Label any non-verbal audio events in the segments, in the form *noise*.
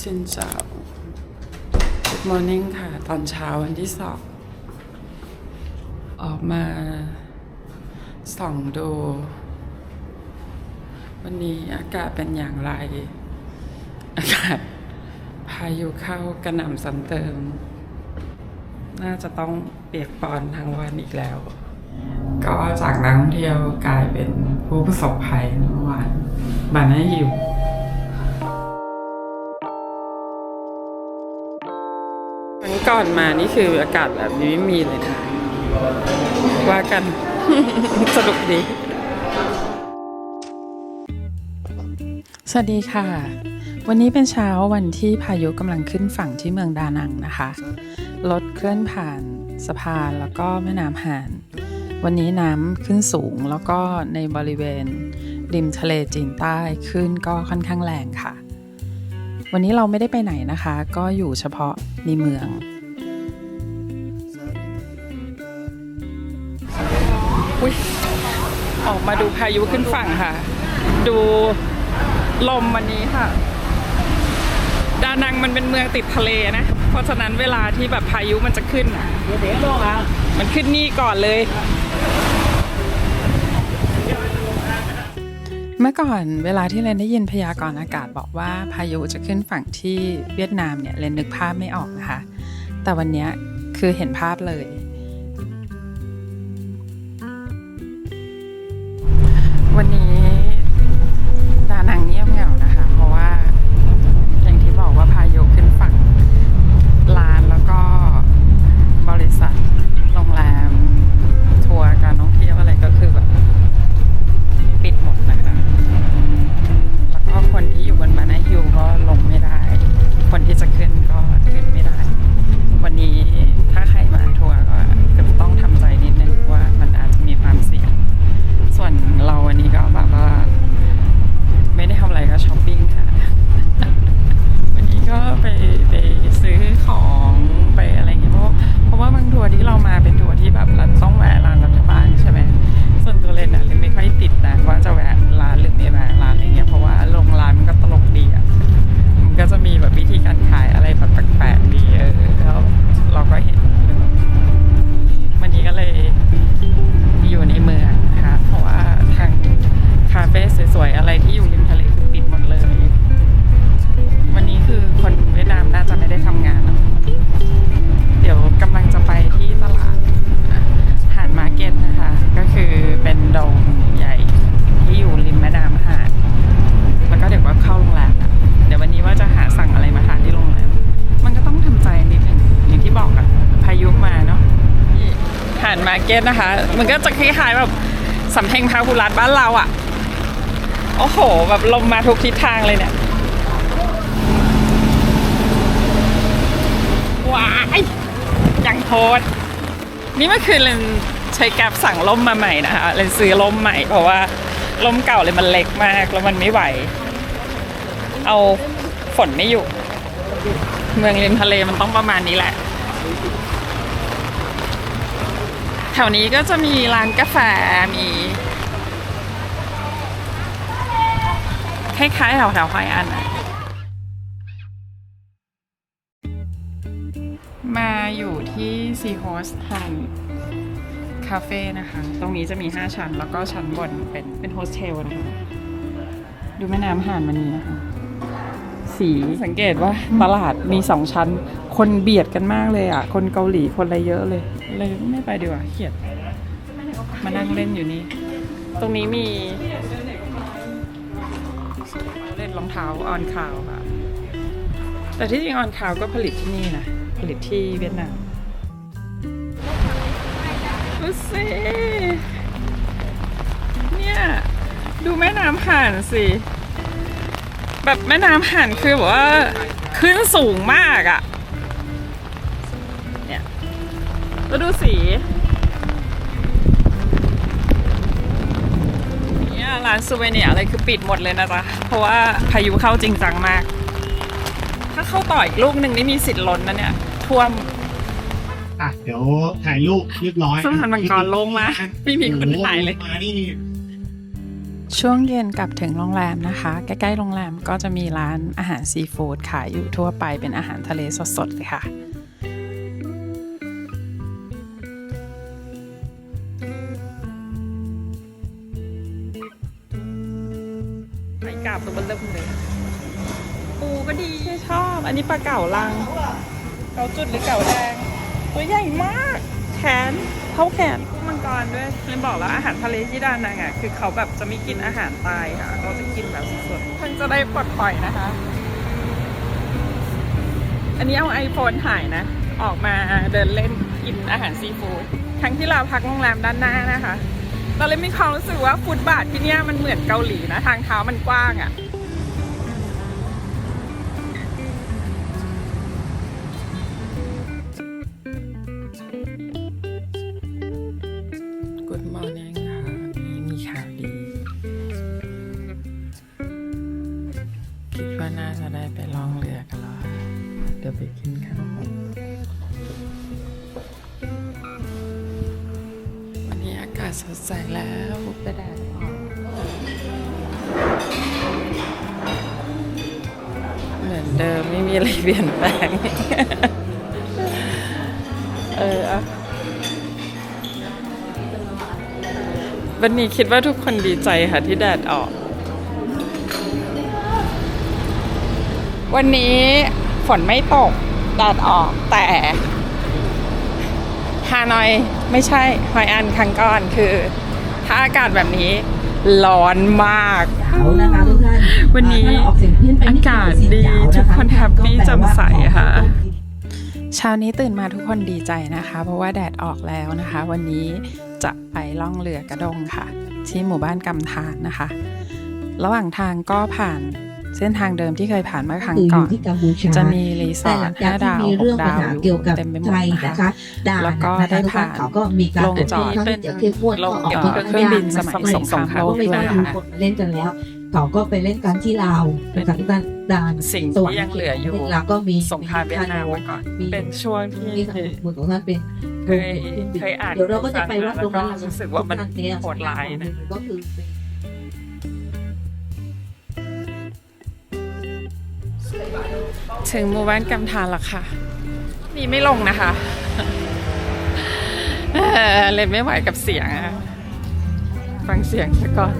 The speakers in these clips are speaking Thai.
สินเจ้า Good morning ค่ะ ตอนเช้าวันที่สองออกมาส่องดู วันนี้อากาศเป็นอย่างไร อากาศพายุเข้ากระหน่ำซ้ำเติม น่าจะต้องเปียกปอนทั้งวันอีกแล้ว ก็จากนักท่องเที่ยวกลายเป็นผู้ประสบภัยเมื่อวานบานาฮิว ก่อนมานี่คืออากาศแบบนี้ไม่มีเลยนะว่ากัน สนุกดี สวัสดีค่ะ วันนี้เป็นเช้าวันที่พายุกำลังขึ้นฝั่งที่เมืองดานังนะคะ รถเคลื่อนผ่านสะพานแล้วก็แม่น้ำหาน วันนี้น้ำขึ้นสูงแล้วก็ในบริเวณ ริมทะเลจีนใต้ขึ้นก็ค่อนข้างแรงค่ะ วันนี้เราไม่ได้ไปไหนนะคะ ก็อยู่เฉพาะในเมือง ออกมาดูพายุขึ้นฝั่งค่ะ ดูลมวันนี้ค่ะ ดานังมันเป็นเมืองติดทะเลนะ เพราะฉะนั้นเวลาที่แบบพายุมันจะขึ้นอะมันขึ้นนี่ก่อนเลย เมื่อก่อนเวลาที่เรนได้ยินพยากรณ์อากาศบอกว่าพายุจะขึ้นฝั่งที่เวียดนามเนี่ยเรนนึกภาพไม่ออกนะคะ แต่วันนี้คือเห็นภาพเลย วันนี้ดานังเงียบเหงานะคะ เพราะว่าอย่างที่บอกว่าพายุขึ้นฝั่งร้านแล้วก็บริษัทโรงแรมทัวร์การท่องเที่ยวอะไรก็คือแบบปิดหมดนะคะแล้วก็คนที่อยู่บนมานาฮิลก็ลงไม่ได้ คนที่จะขึ้นก็ขึ้นไม่ได้ วันนี้ถ้าใครมาทัวร์ก็ ก็ไปไปซื้อของ หาดมาร์เก็ตนะคะ มันก็จะคล้ายๆแบบสำเพ็งพาหุรัตบ้านเราอะ่ะ โอ้โห แบบลมมาทุกทิศทางเลยเนี่ย ว้ายย่างโทษนี่เมื่อคืนเลนใช้แกร็บสั่งล่มมาใหม่นะคะเลนซื้อล่มใหม่เพราะว่าล่มเก่าเลยมันเล็กมากแล้วมันไม่ไหว เอาฝนไม่อยู่ เมืองริมทะเลมันต้องประมาณนี้แหละ แถวนี้ก็จะมีร้านกาแฟมีคล้ายๆแถวแถวๆไฮอันอะมาอยู่ที่ซีโฮสทันคาเฟ่นะคะ ตรงนี้จะมี 5 ชั้น แล้วก็ชั้นบนเป็นเป็นโฮสเทลนะคะ ดูแม่น้ำห่านมันนี้นะคะ สีสังเกตว่าตลาดมีสองชั้น คนเบียดกันมากเลยอะ คนเกาหลีคนอะไรเยอะเลย เลยไม่ไปดีกว่าเขียด มานั่งเล่นอยู่นี่ ตรงนี้มี เล่นรองเท้าออนคาวค่ะ แต่ที่จริงออนคาวก็ผลิตที่นี่นะ ผลิตที่เวียดนามดูสิเนี่ย ดูแม่น้ำห่านสิแบบแม่น้ำห่านคือแบบว่าขึ้นสูงมากอะ่ะ แล้วดูสีเนี่ยร้านซูเวเนียอะไรคือปิดหมดเลยนะจ๊ะ เพราะว่าพายุเข้าจริงจังมาก ถ้าเข้าต่ออีกลูกหนึ่งนี่มีสิทธิ์ล้นนะเนี่ย ท่วม อะเดี๋ยวถ่ายรูปเรียบร้อยสะพานมังกรโล่งมากไม่มีคนถ่ายเลย โอ้โหมานี่ช่วงเย็นกลับถึงโรงแรมนะคะ ใกล้ๆโรงแรมก็จะมีร้านอาหารซีฟู้ดขายอยู่ทั่วไปเป็นอาหารทะเลสดๆเลยค่ะ ปลาเก่าลัง เก่าจุดหรือเก่าแดง ตัวใหญ่มาก แขนเท่าแขนมังกรด้วยเลยบอกแล้วอาหารทะเลที่ดานังอะ คือเขาแบบจะไม่กินอาหารตายค่ะเขาจะกินแบบสดๆเพิ่งจะได้ปลดปล่อยนะคะ อันนี้เอาไอโฟนถ่ายนะ ออกมาเดินเล่นกินอาหารซีฟู้ดครั้งที่เราพักโรงแรมด้านหน้านะคะเราเลยมีความรู้สึกว่าฟุตบาทที่เนี่ยมันเหมือนเกาหลีนะ ทางเท้ามันกว้างอะ่ะ อะไรเปลี่ยนแปลง เออวันนี้คิดว่าทุกคนดีใจค่ะที่แดดออก วันนี้ฝนไม่ตกแดดออกแต่ฮานอยไม่ใช่ฮอยอันคังก้อนคือ ถ้าอากาศแบบนี้ร้อนมากเจ๋านะคะทุ วันนี้ถ้าเราออกเสียงเพี้ยนไปนิดอากาศดีเยวทุกคนะะแฮปปี้ก็แปลว่าแจ่มใสค่ะต้มเช้านี้ตื่นมาทุกคนดีใจนะคะ เพราะว่าแดดออกแล้วนะคะ วันนี้จะไปล่องเรือกระดงค่ะ ที่หมู่บ้านกำธารนะคะ ระหว่างทางก็ผ่านเส้นทางเดิมที่เคยผ่านเมื่อครั้งคืออก่อยู่นที่กัมพูชาจะมีรีสแต่อหร์ลัทงจากห้าที่ดาวมีหเรื่อกงปัญดาวหาเกี่ยวกับเต็มไปหมดไทยนะนะคะคะด่านแล้วก็นะคะได้ทุกท่าผ่านนเขาก็มีการลงจอดค่อนข้างที่จะเข้มงวดลงก็ออกจอดเป็นเครื่องบินสมัยสมัยสงครามเขาก็ไม่โลกได้ด้วยดูค่ะคนเล่นกันแล้ว เขาก็ไปเล่นกันที่ลาวนะคะทุกท่านด่านสิ่งสวรรที่ค์ยังเหลืออยู่แล้วก็มีสงครามเวียดนามมาก่อนมีเป็นช่วงที่มีทางมือของท่านเป็นเคยเคยอ่านเดี๋ยวเราก็จะไปวัดตรงนั้นแล้วก็รู้สึกว่ามันทุท่เยโหดร้ายนะก็คือเป็นถึงหมู่บ้านกำธารแล้วค่ะ นี่ไม่ลงนะคะเออเลยไม่ไหวกับเสียงอะฟังเสียงซะก่อน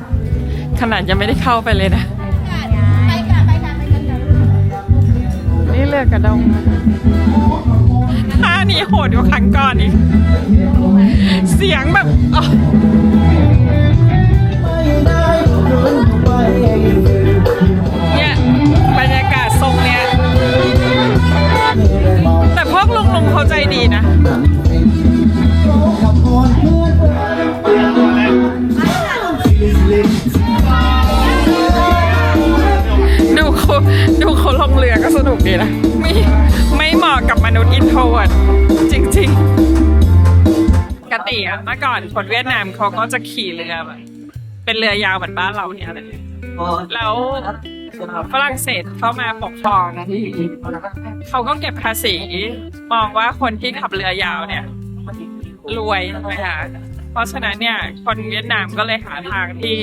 ขนาดยังไม่ได้เข้าไปเลยนะ นี่เรือกระดงท่านี้โหดกว่าครั้งก่อนอีก เสียงแบบอ๋อเนี่ยบรรยากาศทรงเนี้ย แต่พวกลุงลุงเขาใจดีนะ สนุกดีนะไม่ไม่เหมาะกับมนุษย์อินโทรเวิร์ดจริงๆปกติอะเมื่อก่อนคนเวียดนามเขาก็จะขี่เรือแบบเป็นเรือยาวเหมือนบ้านเราเนี่ยแหละแล้วฝรั่งเศสเข้ามาปกครองเขาก็เก็บภาษี มองว่าคนที่ขับเรือยาวเนี่ย รวยใช่ไหมคะเพราะฉะนั้นเนี่ย คนเวียดนามก็เลยหาทางที่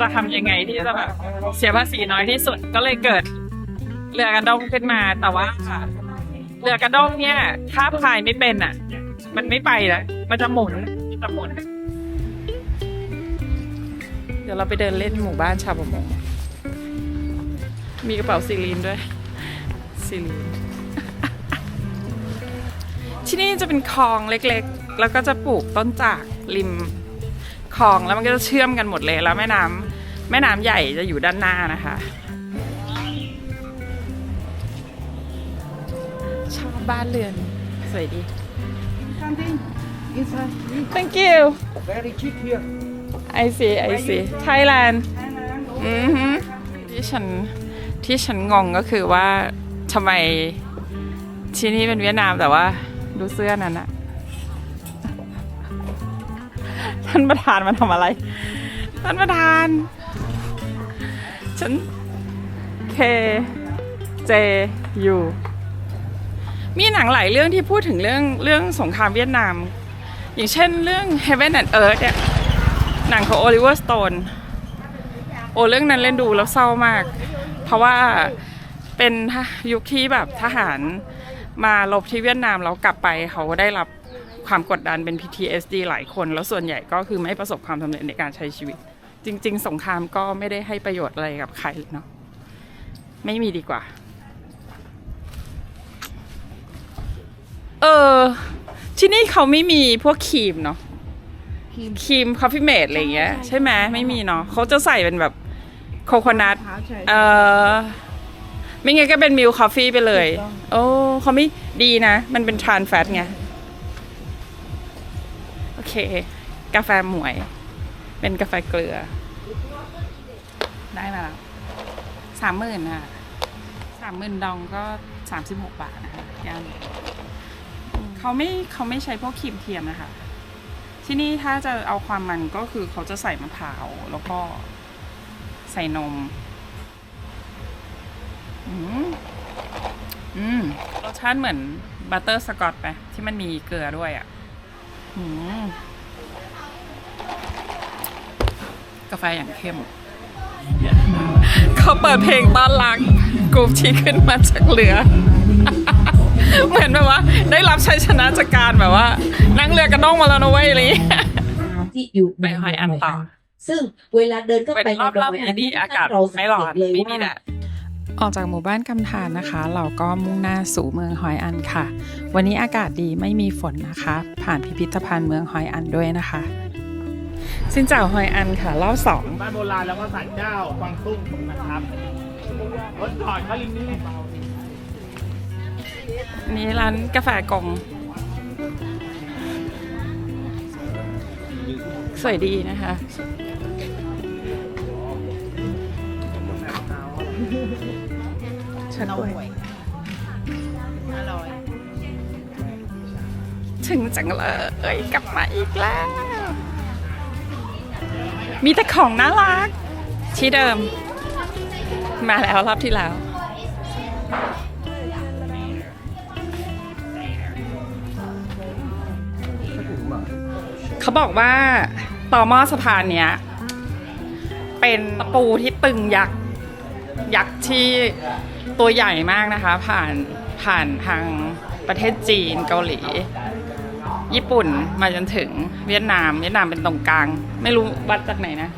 จะทำยังไงที่จะแบบเสียภาษีน้อยที่สุดก็เลยเกิด เรือกระด้งขึ้นมาแต่ว่าเรือกระด้งเนี่ย ถ้าพายไม่เป็นอะ มันไม่ไปนะมันจะหมุนจะหมุน เดี๋ยวเราไปเดินเล่นหมู่บ้านชาวประมงมีกระเป๋าซีลีนด้วยซีลีนที่นี่จะเป็นคลองเล็กๆ แล้วก็จะปลูกต้นจากริมคลองแล้วมันก็จะเชื่อมกันหมดเลยแล้วแม่น้ำแม่น้ำใหญ่จะอยู่ด้านหน้านะคะ บบ้านเรือน สวยดี Thank you Very cheap here. I see I see Thailand อือฮึที่ฉันที่ฉันงงก็คือว่าทำไมที่นี่เป็นเวียดนามแต่ว่า ดูเสื้อนั้นอะท่านประธานมาทำอะไร ท่านประธาน ฉัน K J U มีหนังหลายเรื่องที่พูดถึงเรื่องเรื่องสงครามเวียดนาม อย่างเช่นเรื่อง Heaven and Earth เนี่ยหนังของโอลิเวอร์สโตนโอ้เรื่องนั้นเล่นดูแล้วเศร้ามาก เพราะว่าเป็นยุคที่แบบทหารมาลบที่เวียดนามแล้วกลับไปเขาได้รับความกดดันเป็น PTSD หลายคน แล้วส่วนใหญ่ก็คือไม่ประสบความสำเร็จในการใช้ชีวิต จริง ๆ สงครามก็ไม่ได้ให้ประโยชน์อะไรกับใครเลยเนาะไม่มีดีกว่า เออ ที่นี่เขาไม่มีพวกครีมเนาะครีมคอฟฟี่เมดอะไรอย่างเงี้ย ใช่ไหมไม่มีเนาะเขาจะใส่เป็นแบบโคโคนัทเออไม่งั้นก็เป็นมิลคอฟฟี่ไปเลยโอ้เขาไม่ดีนะ มันเป็นทรานแฟตไง โอเค กาแฟหมวย เป็นกาแฟเกลือ ได้มาแล้วสามหมื่นอะสามหมื่นดองก็สามสิบหกบาทนะคะย่าน เขาไม่เขาไม่ใช้พวกครีมเทียมนะคะ ที่นี่ถ้าจะเอาความมันก็คือเขาจะใส่มะพร้าวแล้วก็ใส่นม อืมอืมรสชาติเหมือนบัตเตอร์สกอตไปที่มันมีเกลือด้วยอะ อืมกาแฟอย่างเข้ม เขาเปิดเพลงต้อนรับกลุ่มที่ขึ้นมาจากเรือ เหมือนแบบว่า ได้รับชัยชนะจากการแบบว่า นั่งเรือกระด้งมาแล้วนะเว้ยอะไรอย่างเงี้ย ที่อยู่ไปหอยอันต่อ ซึ่งเวลาเดินเข้าเป็นไปรอบรอบในดยนี้ดีอากาศเราไม่ร้อนสังเกตเลยไม่มีว่าแดดออกจากหมู่บ้านกำธารนะคะ เราก็มุ่งหน้าสู่เมืองฮอยอันค่ะ วันนี้อากาศดีไม่มีฝนนะคะ ผ่านพิพิธภัณฑ์เมืองฮอยอันด้วยนะคะ สินเจ้าฮอยอันค่ะรอบสองบ้านโบราณแล้วก็ศาลเจ้า กวางตุ้งนะครับรถจอดเขาริมนี้ นี่ร้านกาแฟกอง สวยดีนะคะชัดด้วยถึงจังเลยกลับมาอีกแล้ว มีแต่ของน่ารักที่เดิม มาแล้วรอบที่แล้ว เขาบอกว่าต่อหม้อสะพานเนี้ย เป็นตะปูที่ตึงยักษ์ยักษ์ที่ตัวใหญ่มากนะคะ ผ่านผ่านทางประเทศจีนเกาหลี ญี่ปุ่นมาจนถึงเวียดนาม เวียดนามเป็นตรงกลาง ไม่รู้วัดจากไหนนะ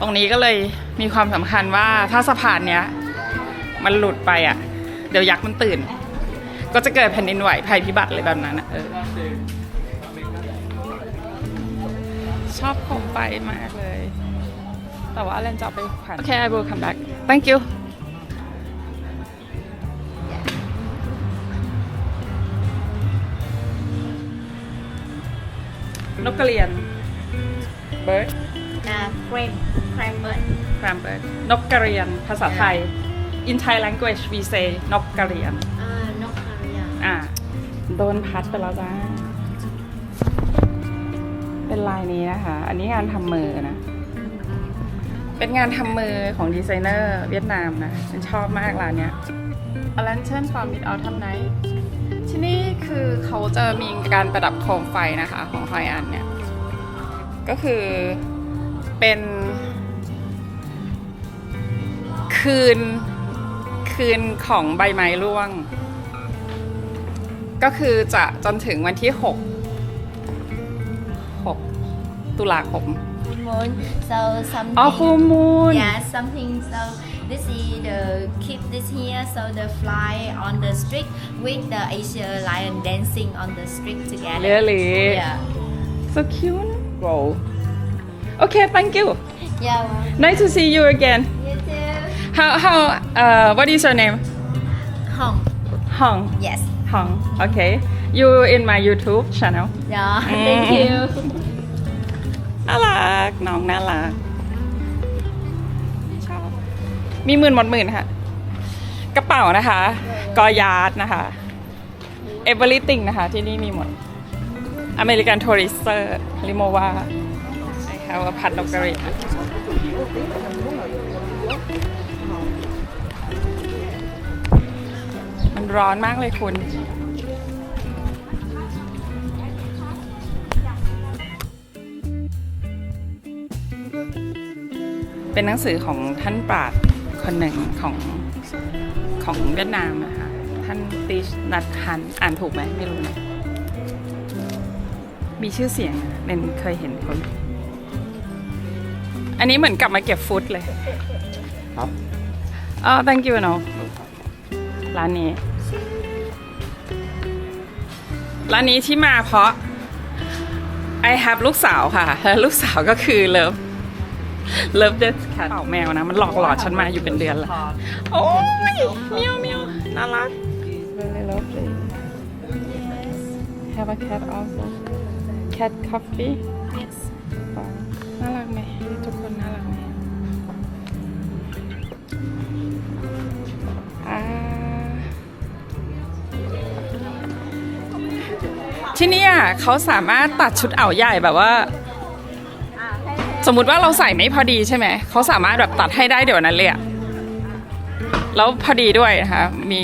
ตรงนี้ก็เลยมีความสำคัญว่าถ้าสะพานเนี้ย มันหลุดไปอะ เดี๋ยวยักษ์มันตื่น ก็จะเกิดแผ่นดินไหวภัยพิบัติอะไรแบบนั้นอะเออ ชอบโคมไฟมากเลย แต่ว่าแลนจะเอาไปขวัญโอเค I will come back thank you นกกระเรียน bird uh, frame frame bird cram bird นกกระเรียน ภาษาไทย in Thai language we say นกกระเรียน uh, no career อะโดนพัดไปแล้วจ้า เป็นลายนี้นะคะ อันนี้งานทำมือนะ เป็นงานทำมือของดีไซเนอร์เวียดนามนะ ฉันชอบมากร้านเนี้ย A Lantern for Mid Autumn Night ที่นี่คือเขาจะมีการประดับโคมไฟนะคะของฮอยอันเนี่ย ก็คือเป็น คืนคืนของใบไม้ร่วง ก็คือจะจนถึงวันที่ 6 ตุลาคม full moon so something อ๋อฟูมูน yeah something so this is the keep this here so the fly on the street with the Asia lion dancing on the street together Really? yeah so cute wow okay thank you yeah nice to see you again you too how how uh what is your name Hong Hong yes Hong okay you in my YouTube channel yeah Mm. *laughs* thank you น่ารัก น้องน่ารักชอบมีหมื่นหมดหมื่นค่ะ กระเป๋านะคะ กอยาร์ดนะคะ everything นะคะ ที่นี่มีหมด อเมริกันทัวริสเตอร์ลิโมวาใช่ค่ะว่าพัดนกกระเรียนมันร้อนมากเลยคุณ เเป็นหนังสือของท่านปราชญ์คนหนึ่งของของเวียดนามนะคะ ท่านติชนัทฮันอ่านถูกไหมไม่รู้นะมีชื่อเสียงนะเนนเคยเห็นคน อันนี้เหมือนกลับมาเก็บฟุตเลย ครับอ๋อ thank you เนาะร้านนี้ ร้านนี้ที่มาเพราะ I have ลูกสาวค่ะแล้วลูกสาวก็คือเลิฟ เลิฟเดสค่ะเป่าแมวนะ มันหลอกหลอนฉันมาอยู่เป็นเดือนแล้วโอ้ยเมียวเมียวน่ารัก Very lovely Have a cat also Cat coffee Yes. น่ารักไหมทุกคนน่ารักไหมอ่าที่เนี่ยเขาสามารถตัดชุดเอาใหญ่แบบว่า สมมุติว่าเราใส่ไม่พอดีใช่ไหม เขาสามารถแบบตัดให้ได้เดี๋ยวนั้นเลยอะแล้วพอดีด้วยนะคะ มี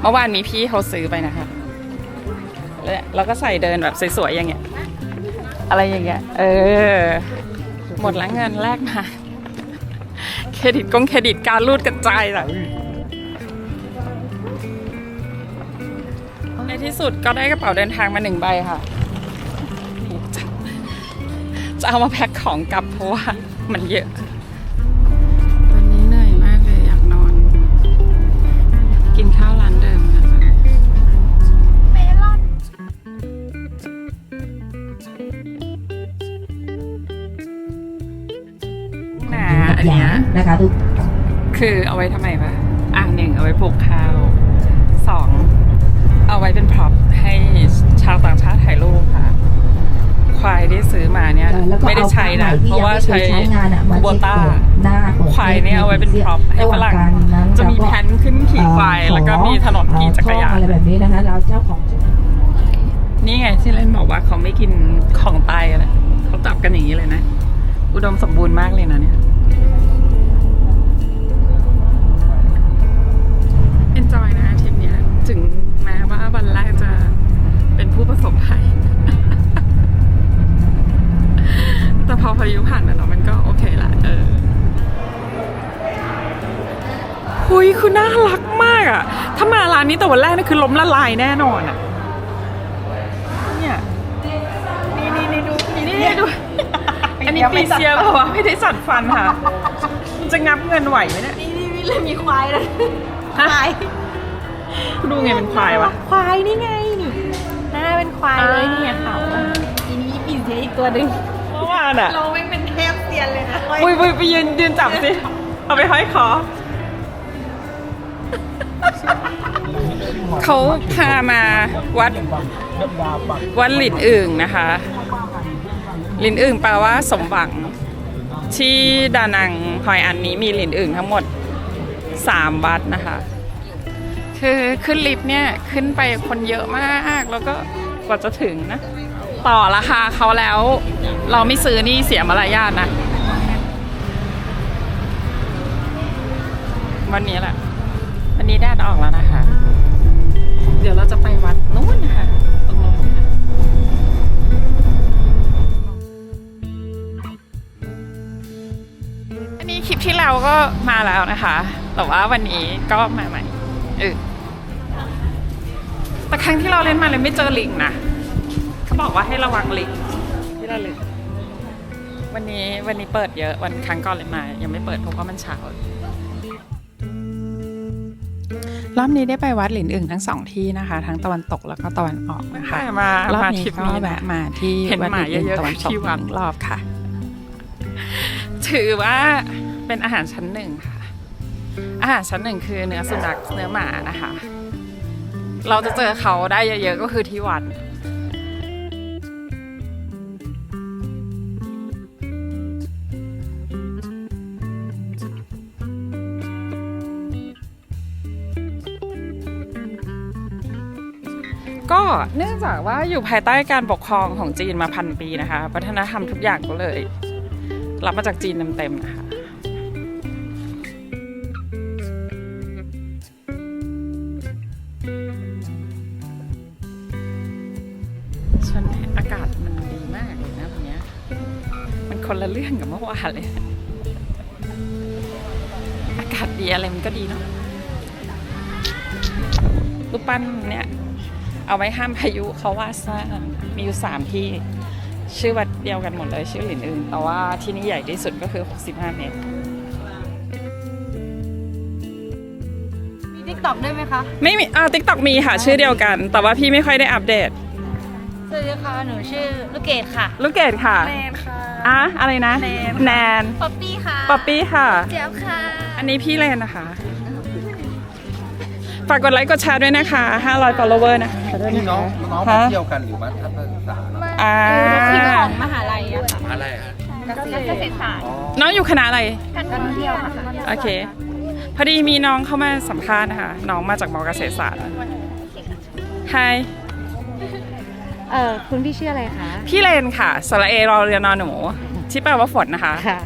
เมื่อวานมีพี่เขาซื้อไปนะคะ แล้วก็ใส่เดินแบบสวยๆอย่างเงี้ย อะไรอย่างเงี้ย เออ หมดแล้วเงินแรกมา เครดิตกงเครดิตการรูดกระจายอะในที่สุดก็ได้กระเป๋าเดินทางมาหนึ่งใบค่ะ จะเอามาแพ็คของกลับเพราะว่ามันเยอะตอนนี้เหนื่อยมากเลยอยากนอน กินข้าวร้านเดิมนะจ๊ะนะอันเนี้ยนะคะทุกคือเอาไว้ทำไมปะอะหนึ่งเอาไว้ปลูกข้าวสองเอาไว้เป็นพร็อพให้ชาวต่างชาติถ่ายรูปค่ะ ควายที่ซื้อมาเนี่ยแล้วก็ไม่ได้เอาใช้นะผ้าไหมที่เพราะว่ายังไม่เคใช้ยใช้งานอะมาโบต้าเช็คหน้าของควายเนี่ยเอาไว้เป็นพร็อพให้ฝรั่งระหว่างการนั้นจะมีเราก็แพนขึ้นขี่ควาย แล้วก็มีถนนขี่จักรยานอะไรแบบนี้นะคะแล้วเจ้าของนี่ไงที่เล่นบอกว่าเขาไม่กินของตายอะไรเขาจับกันอย่างนี้เลยนะ อุดมสมบูรณ์มากเลยนะเนี่ย ร้านนี้แต่วันแรกนี่คือล้มละลายแน่นอนอะเนี่ยนี่นี่นี่ดูนี่นี่ดู อันนี้ปีเซียเปล่าวะไม่ได้สัดฟันค่ะมันจะงับเงินไหวไหมเนี่ยนี่นี่นี่เลยมีควายเลยควายดูไงเป็นควายวะควายนี่ไงนี่หน้าเป็นควายเลยนี่ไงเขาอ่าอีนี้ปีเสียอีกตัวหนึ่งเมื่อวานอะเราไม่เป็นเทพเซียนเลยนะปุยปุยไปยืนยืนจับสิเอาไปห้อยคอ เขาพามาวัดวัดหลินอึ่งนะคะหลินอึ่งแปลว่าสมหวัง ที่ดานังฮอยอันนี้มีหลินอึ่งทั้งหมดสามวัดนะคะ คือขึ้นลิฟต์เนี่ยขึ้นไปคนเยอะมากแล้วก็กว่าจะถึงนะ ต่อราคาเขาแล้ว เราไม่ซื้อนี่เสียมารยาทนะวันนี้แหละ วันนี้แดดออกแล้วนะคะ ดี๋ยวเราจะไปวัดนู้นนะคะตรงโน้นนะคะอันนี้คลิปที่เราก็มาแล้วนะคะ แต่ว่าวันนี้ก็มาใหม่เออแต่ครั้งที่เราเล่นมาเลยไม่เจอลิงนะเขาบอกว่าให้ระวังลิงที่เราลืมวันนี้วันนี้เปิดเยอะวันครั้งก่อนเลยมา ยังไม่เปิดเพราะว่ามันเช้า รอบนี้ได้ไปวัดหลินอึ่งทั้งสองที่นะคะ ทั้งตะวันตกแล้วก็ตะวันออกนะคะมารอบมานี้ทริปก็นี้แวะนะมาที่เห็นวัดหมาหลินเยอึ่งอะๆตะวันตกที่วัดหนึ่งรอบค่ะ ถือว่าเป็นอาหารชั้นหนึ่งค่ะ อาหารชั้นหนึ่งคือเนื้อสุนัขเนื้อหมานะคะ เราจะเจอเขาได้เยอะๆก็คือที่วัด ก็เนื่องจากว่าอยู่ภายใต้การปกครองของจีนมาพันปีนะคะ วัฒนธรรมทุกอย่างก็เลย รับมาจากจีนเต็มๆนะคะช่วงนี้อากาศมันดีมากเลยนะวันเนี้ยมันคนละเรื่องกับเมื่อวานเลย อากาศดีอะไรมันก็ดีเนาะรูปปั้นเนี่ย เอาไว้ห้ามพายุเขาว่าสร้างมีอยู่สามที่ชื่อวัดเดียวกันหมดเลยชื่อหลินอื่น แต่ว่าที่นี่ใหญ่ที่สุดก็คือ 65 เมตร มีทิกตอกด้วยไหมคะ ไม่มีอ่าติ๊กต็อกมีค่ะ ชื่อเดียวกัน แต่ว่าพี่ไม่ค่อยได้อัปเดต สวัสดีค่ะ หนูชื่อลูกเกดค่ะลูกเกดค่ะแนนค่ะ อะอะไรนะ แนนแนนป๊อปปี้ค่ะ ป๊อปปี้ค่ะ เจี๊ยบค่ะ อันนี้พี่เลนนะคะ ฝากกดไลค์กดแชร์ด้วยนะคะ 500 follower นะคะด้วยนี่นะน้อคะงน้องฮะมาเที่ยวกันหรือว่าทัศนศึกษาอ่าที่ของมหาลัยอะค่ะอะไรฮะเกษตรศาสตร์น้องอยู่คณะอะไร การท่องเที่ยวค่ะโอเค พอดีมีน้องเข้ามาสัมภาษณ์นะคะ น้องมาจากมอเกษตรศาสตร์ Hi เออคุณพี่ชื่ออะไรคะ พี่เลนค่ะสระเอรอเรือนอนหนู ที่แปลว่าฝนนะคะ ค่ะ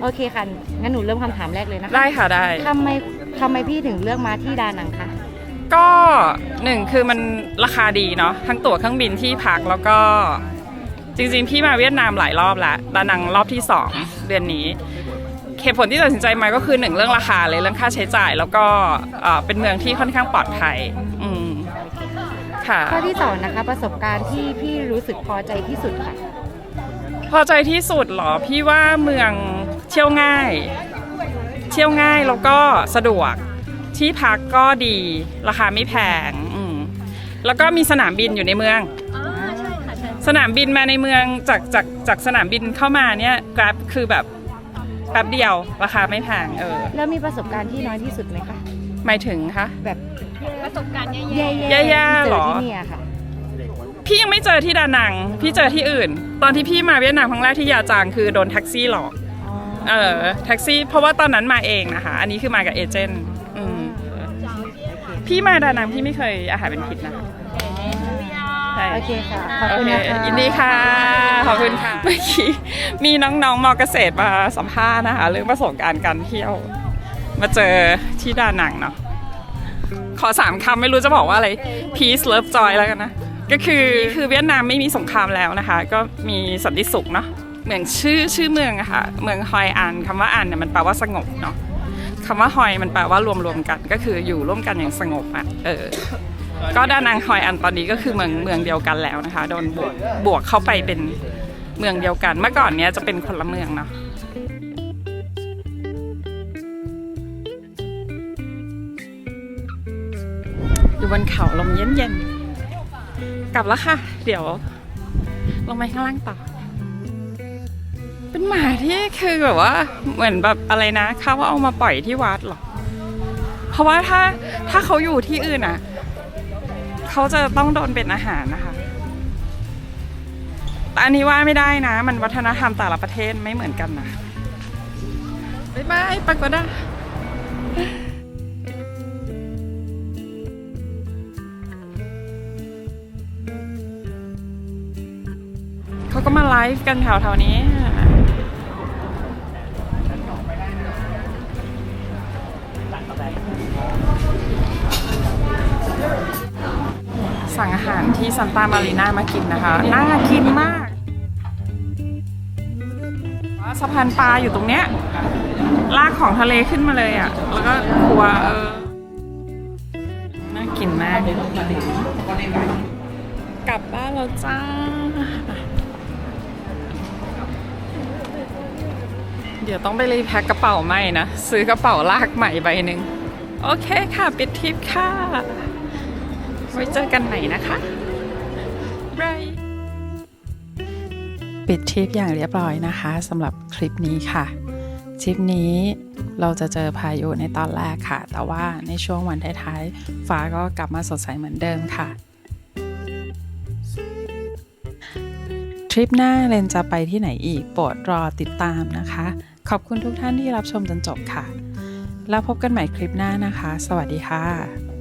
โอเคค่ะ งั้นหนูเริ่มคำถามแรกเลยนะคะได้ค่ะได้ ทำไม ทำไมพี่ถึงเลือกมาที่ดานังคะก็หนึ่งคือมันราคาดีเนาะทั้งตั๋วเครื่องบินที่พักแล้วก็จริงๆ พี่มาเวียดนามหลายรอบแล้วดานังรอบที่ 2 เดือนนี้เหตุผลที่ตัดสินใจมาก็คือหนึ่งเรื่องราคาเลยเรื่องค่าใช้จ่าย แล้วก็เอ่อเป็นเมืองที่ค่อนข้างปลอดภัยอืมค่ะข้อที่สองนะคะประสบการณ์ที่พี่รู้สึกพอใจที่สุดค่ะ พอใจที่สุดเหรอพี่ว่าเมืองเที่ยวง่าย เที่ยวง่ายแล้วก็สะดวกที่พักก็ดีราคาไม่แพงอืมแล้วก็มีสนามบินอยู่ในเมือง อ๋อใช่ค่ะใช่สนามบินมาในเมืองจากจากจากสนามบินเข้ามาเนี่ยกราฟคือแบบแป๊บเดียวราคาไม่แพงเออแล้วมีประสบการณ์ที่น้อยที่สุดไหมคะหมายถึงคะ แบบประสบการณ์แย่แย่ๆแย่ๆที่หรเจออที่เนี่ยค่ะ พี่ยังไม่เจอที่ดานัง พี่เจอที่อื่น ตอนที่พี่มาเวียดนามครั้งแรกที่ยาจางคือโดนแท็กซี่หลอก เออแท็กซี่ เพราะว่าตอนนั้นมาเองนะคะ อันนี้คือมากับเอเจนต์อืมพี่มาดานังพี่ไม่เคยอาหารเป็นพิษนะคะใช่โอเคค่ะขอบโอคุณเคนะคะ ยินดีค่ะ ขอบคุณค่ะ เมื่อกี้มีน้องๆมอเกษตรมาสัมภาษณ์นะคะ เรื่องประสบการณ์การเที่ยว มาเจอที่ดานังเนาะ ขอสามคำไม่รู้จะบอกว่าอะไร peace love joy แล้วกันนะ ก็คือคือเวียดนามไม่มีสงครามแล้วนะคะ ก็มีสันติสุขเนาะ เหมือนชื่อชื่อเมืองอะค่ะ เมืองฮอยอันคำว่าอันเนี่ยมันแปลว่าสงบเนาะคำว่าฮอยมันแปลว่ารวมรวมกัน ก็คืออยู่ร่วมกันอย่างสงบอะเออ ก็ดานังฮอยอันตอนนี้ก็คือเมืองเมืองเดียวกันแล้วนะคะ โดนบวกบวกเข้าไปเป็นเมืองเดียวกัน เมื่อก่อนเนี้ยจะเป็นคนละเมืองเนาะอยู่บนเขาลมเย็นๆ กลับแล้วค่ะ เดี๋ยว ลงไปข้างล่างต่อ เป็นหมาที่คือแบบว่า เหมือนแบบอะไรนะเขาเอามาปล่อยที่วัดเหรอ เพราะว่าถ้าถ้าเขาอยู่ที่อื่นอะเขาจะต้องโดนเป็นอาหารนะคะแต่อันนี้ว่าไม่ได้นะ มันวัฒนธรรมแต่ละประเทศไม่เหมือนกันนะบ๊ายบายปากกดาเขาก็มาไลฟ์กันแถวๆนี้ สั่งอาหารที่ซันตามารีนามากินนะคะ น่ากินมากสะพานปลาอยู่ตรงเนี้ย ลากของทะเลขึ้นมาเลยอะ แล้วก็ครัวเออ น่ากินมาก กลับบ้านแล้วจ้า เดี๋ยวต้องไปรีแพ็คกระเป๋าใหม่นะ ซื้อกระเป๋าลากใหม่ใบหนึ่ง โอเคค่ะ ปิดทริปค่ะ ไว้เจอกันใหม่นะคะบายปิดทริปอย่างเรียบร้อยนะคะสำหรับคลิปนี้ค่ะทริปนี้เราจะเจอพายุในตอนแรกค่ะ แต่ว่าในช่วงวันท้ายๆฟ้าก็กลับมาสดใสเหมือนเดิมค่ะ ทริปหน้าเรนจะไปที่ไหนอีกโปรดรอติดตามนะคะ ขอบคุณทุกท่านที่รับชมจนจบค่ะ แล้วพบกันใหม่คลิปหน้านะคะ สวัสดีค่ะ